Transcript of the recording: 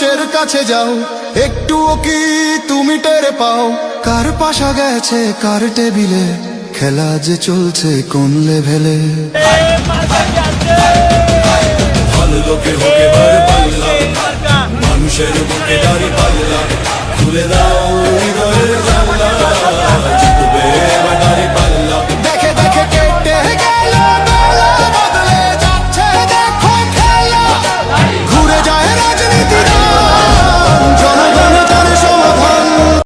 মানুষের কাছে যাও একটু কি তুমি টের পাও? কার পাশা গেছে, কার টেবিলে? খেলা যে চলছে কোন লেভেলে? ভালো লোকের মানুষের বুকে পাল্লা। খুলে দাও।